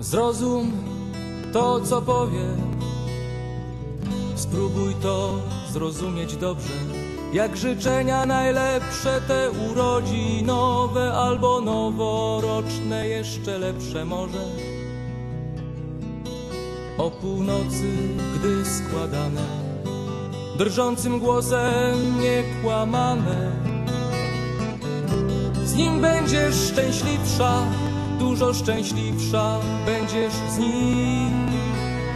Zrozum to, co powie. Spróbuj to zrozumieć dobrze. Jak życzenia najlepsze te urodzinowe albo noworoczne, jeszcze lepsze może. O północy, gdy składane, drżącym głosem niekłamane. Z nim będziesz szczęśliwsza, dużo szczęśliwsza będziesz z nim.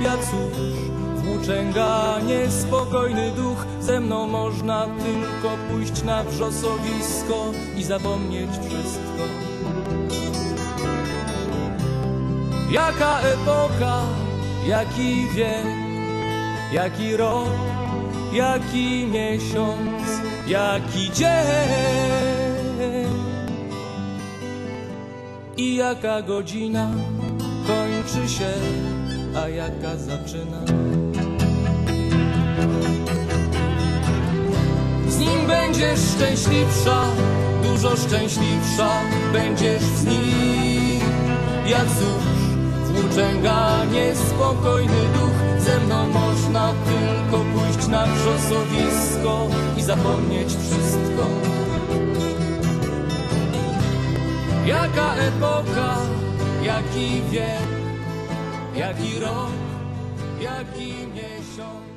Ja cóż, włóczęga, niespokojny duch, ze mną można tylko pójść na wrzosowisko i zapomnieć wszystko. Jaka epoka, jaki wiek, jaki rok, jaki miesiąc, jaki dzień i jaka godzina kończy się, a jaka zaczyna. Z nim będziesz szczęśliwsza, dużo szczęśliwsza będziesz z nim. Jak cóż, włóczęga, niespokojny duch, ze mną można tylko pójść na wrzosowisko i zapomnieć wszystko. Jaka epoka, jaki wiek, jaki rok, jaki miesiąc.